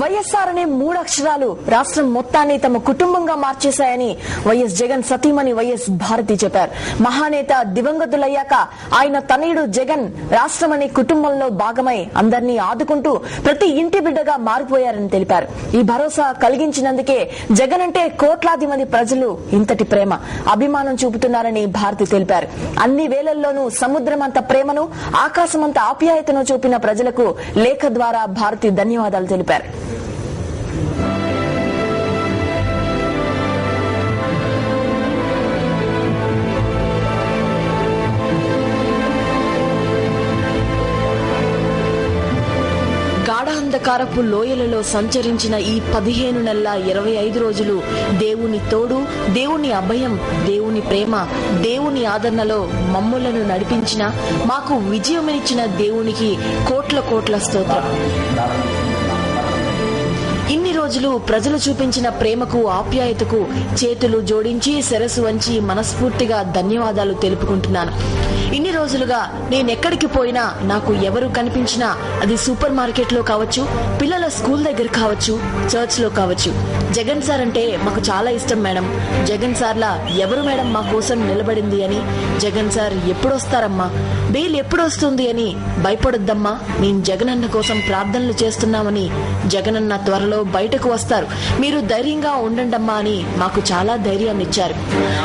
వైఎస్ఆర్ అనే మూడు అక్షరాలు రాష్ట్రం మొత్తాన్ని తమ కుటుంబంగా మార్చేశాయని వైఎస్ జగన్ సతీమణి వైఎస్ భారతి చెప్పారు. మహానేత దివంగతులయ్యాక ఆయన తనయుడు జగన్ రాష్ట్రం అనే కుటుంబంలో భాగమై అందరినీ ఆదుకుంటూ ప్రతి ఇంటి బిడ్డగా మారిపోయారని తెలిపారు. ఈ భరోసా కలిగించినందుకే జగన్ అంటే కోట్లాది మంది ప్రజలు ఇంతటి ప్రేమ అభిమానం చూపుతున్నారని భారతి తెలిపారు. అన్ని వేళల్లోనూ సముద్రమంత ప్రేమను ఆకాశమంత ఆప్యాయతను చూపిన ప్రజలకు లేఖ ద్వారా భారతి ధన్యవాదాలు తెలిపారు. గాఢాంధకారపు లోయలలో సంచరించిన ఈ పదిహేను నెలల ఇరవై ఐదు రోజులు దేవుని తోడు దేవుని అభయం దేవుని ప్రేమ దేవుని ఆదరణలో మమ్ములను నడిపించిన మాకు విజయమిచ్చిన దేవునికి కోట్ల కోట్ల స్తోత్రం. రోజులు ప్రజలు చూపించిన ప్రేమకు ఆప్యాయతకు చేతులు జోడించి శిరసు వంచి మనస్ఫూర్తిగా ధన్యవాదాలు తెలుపుకుంటున్నాను. ఇన్ని రోజులుగా నేనెక్కడికి పోయినా నాకు ఎవరు కనిపించినా అది సూపర్ మార్కెట్లో కావచ్చు పిల్లల స్కూల్ దగ్గర కావచ్చు చర్చ్లో కావచ్చు. జగన్ సార్ అంటే మాకు చాలా ఇష్టం మేడం. జగన్ సార్లా ఎవరు మేడం మా కోసం నిలబడింది అని? జగన్ సార్ ఎప్పుడు వస్తారమ్మా బెయిల్ ఎప్పుడొస్తుంది అని భయపడొద్దమ్మా? నేను జగనన్న కోసం ప్రార్థనలు చేస్తున్నామని జగనన్న త్వరలో బయటకు వస్తారు. మీరు ధైర్యంగా ఉండండమ్మా అని మాకు చాలా ధైర్యాన్ని ఇచ్చారు.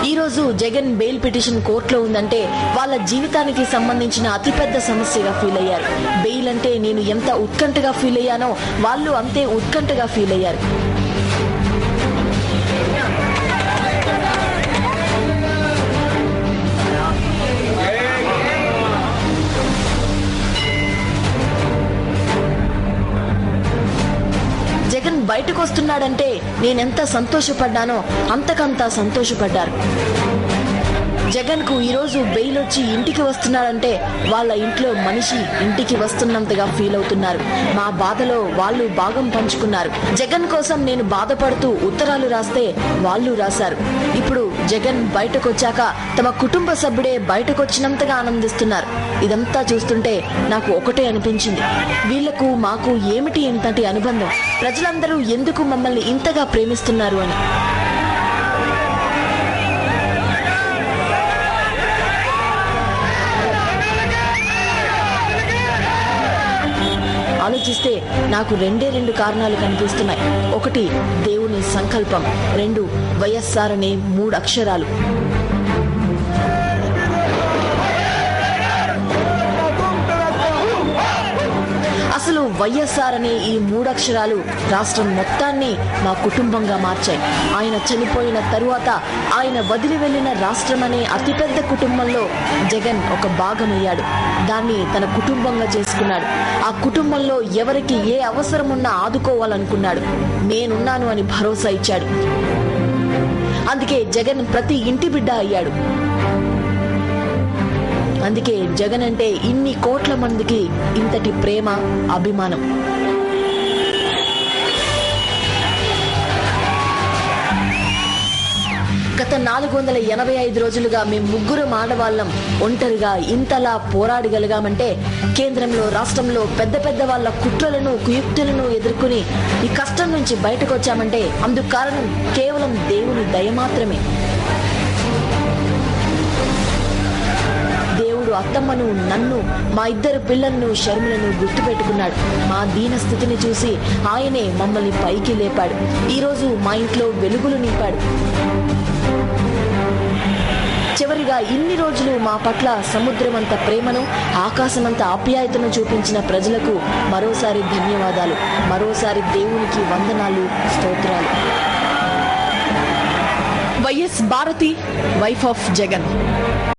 ఈ రోజు జగన్ బెయిల్ పిటిషన్ కోర్టులో ఉందంటే వాళ్ళ జీవితానికి సంబంధించిన అతిపెద్ద సమస్యగా ఫీల్ అయ్యారు. బెయిల్ అంటే నేను ఎంత ఉత్కంఠగా ఫీల్ అయ్యానో వాళ్ళు అంతే ఉత్కంఠగా ఫీల్ అయ్యారు. బయటకు వస్తున్నాడంటే నేనెంత సంతోషపడ్డానో అంతకంతా సంతోషపడ్డారు. జగన్కు ఈరోజు బెయిల్ వచ్చి ఇంటికి వస్తున్నాడంటే వాళ్ళ ఇంట్లో మనిషి ఇంటికి వస్తున్నంతగా ఫీల్ అవుతున్నారు. మా బాధలో వాళ్ళు భాగం పంచుకున్నారు. జగన్ కోసం నేను బాధపడుతూ ఉత్తరాలు రాస్తే వాళ్ళు రాశారు. ఇప్పుడు జగన్ బయటకు వచ్చాక తమ కుటుంబ సభ్యుడే బయటకు వచ్చినంతగా ఆనందిస్తున్నారు. ఇదంతా చూస్తుంటే నాకు ఒకటే అనిపించింది. వీళ్ళకు మాకు ఏమిటి ఇంతటి అనుబంధం? ప్రజలందరూ ఎందుకు మమ్మల్ని ఇంతగా ప్రేమిస్తున్నారు అని. నాకు రెండే రెండు కారణాలు కనిపిస్తున్నాయి. ఒకటి దేవుని సంకల్పం. రెండు వైఎస్ఆర్ అనే మూడు అక్షరాలు వైఎస్ఆర్ అనే ఈ మూడక్షరాలు రాష్ట్రం మొత్తాన్ని మా కుటుంబంగా మార్చాయి. ఆయన చనిపోయిన తరువాత ఆయన వదిలి వెళ్ళిన రాష్ట్రం అనే అతిపెద్ద కుటుంబంలో జగన్ ఒక భాగమయ్యాడు. దాన్ని తన కుటుంబంగా చేసుకున్నాడు. ఆ కుటుంబంలో ఎవరికి ఏ అవసరం ఉన్నా ఆదుకోవాలనుకున్నాడు. నేనున్నాను అని భరోసా ఇచ్చాడు. అందుకే జగన్ ప్రతి ఇంటి బిడ్డ అయ్యాడు. అందుకే జగన్ అంటే ఇన్ని కోట్ల మందికి ఇంతటి ప్రేమ అభిమానం. గత నాలుగు వందల ఎనభై ఐదు రోజులుగా మేము ముగ్గురు ఆడవాళ్ళం. ఒంటరిగా ఇంతలా పోరాడగలిగామంటే కేంద్రంలో రాష్ట్రంలో పెద్ద పెద్ద వాళ్ళ కుట్రలను కుయుక్తులను ఎదుర్కొని ఈ కష్టం నుంచి బయటకు వచ్చామంటే అందుకు కారణం కేవలం దేవుని దయ మాత్రమే. అత్తమ్మను నన్ను మా ఇద్దరు పిల్లలను షర్మిలను గుర్తుపెట్టుకున్నాడు. మా దీన స్థితిని చూసి ఆయనే మమ్మల్ని పైకి లేపాడు. ఈరోజు మా ఇంట్లో వెలుగులు నింపాడు. చివరిగా ఇన్ని రోజులు మా పట్ల సముద్రమంత ప్రేమను ఆకాశమంత ఆప్యాయతను చూపించిన ప్రజలకు మరోసారి ధన్యవాదాలు. మరోసారి దేవునికి వందనాలు స్తోత్రాలు. YS Bharathi wife of Jagan.